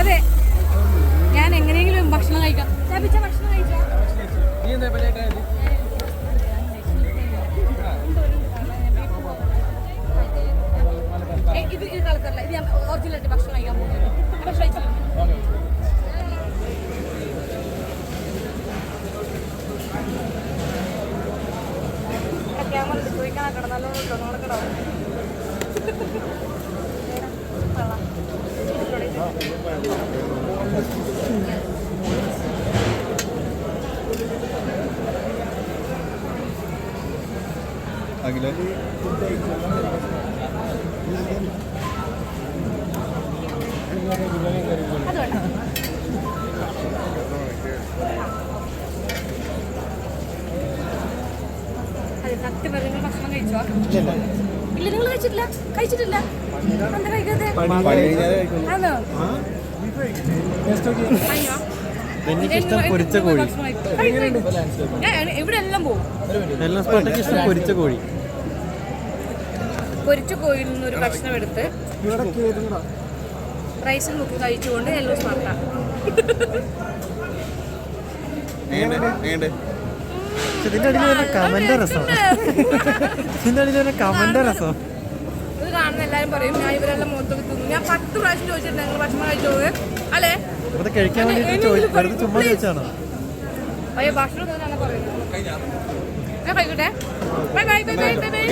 അതെ. ഞാൻ എങ്ങനെയെങ്കിലും ഭക്ഷണം കഴിക്കാം. ഭക്ഷണം കഴിക്കാം ഇത് ഇത് കളത്തല്ല ഇത് ഞാൻ ഒറിജിനലായിട്ട് ഭക്ഷണം കഴിക്കാൻ പോകുന്നത്. ഭക്ഷണം കഴിച്ചില്ല ക്യാമറ ചോദിക്കാൻ കിടന്നല്ലോ കിടന്നോ അഖില? സത്യം ഭക്ഷണം കഴിച്ചോ? ഇല്ല നിങ്ങൾ കഴിച്ചിട്ടില്ല? കഴിച്ചിട്ടില്ല? എന്താ കഴിക്കാതെ ആണോ? അയ്യോ. എനിക്കിഷ്ടം പൊരിച്ച കോഴി. ഭക്ഷണം ഇവിടെ എല്ലാം പോകും. എല്ലാം സ്പോട്ടൊക്കെ ഇഷ്ടം പൊരിച്ച കോഴി. പൊരിച്ച കോഴിയിൽ നിന്ന് ഒരു കഷ്ണം എടുത്ത് റൈസിൽ മുക്കി കഴിച്ചുകൊണ്ട് എല്ലോ സ്മാർട്ടാ പക്ഷെ ഇതിന്റെ അടിയിൽ വരുന്ന കമന്റ് രസം. ഇതിന്റെ അടിയിൽ വരുന്ന കമന്റ് രസം. ഇത് കാണുന്ന എല്ലാവരും പറയും ഞാൻ ഇവരെല്ലാം മുഖത്തൊക്കെ തിന്നു. ഞാൻ പത്ത് പ്രാവശ്യം ചോദിച്ചിട്ടുണ്ട് നിങ്ങൾ ഭക്ഷണം കഴിച്ചോളൂ. അല്ലേ? വെറുതെ കഴിക്കാൻ വേണ്ടി ചുമ്മാ ചോദിച്ചാണോ അയ്യോ ഭക്ഷണം ഞാൻ കഴിക്കട്ടെ bye bye bye bye bye.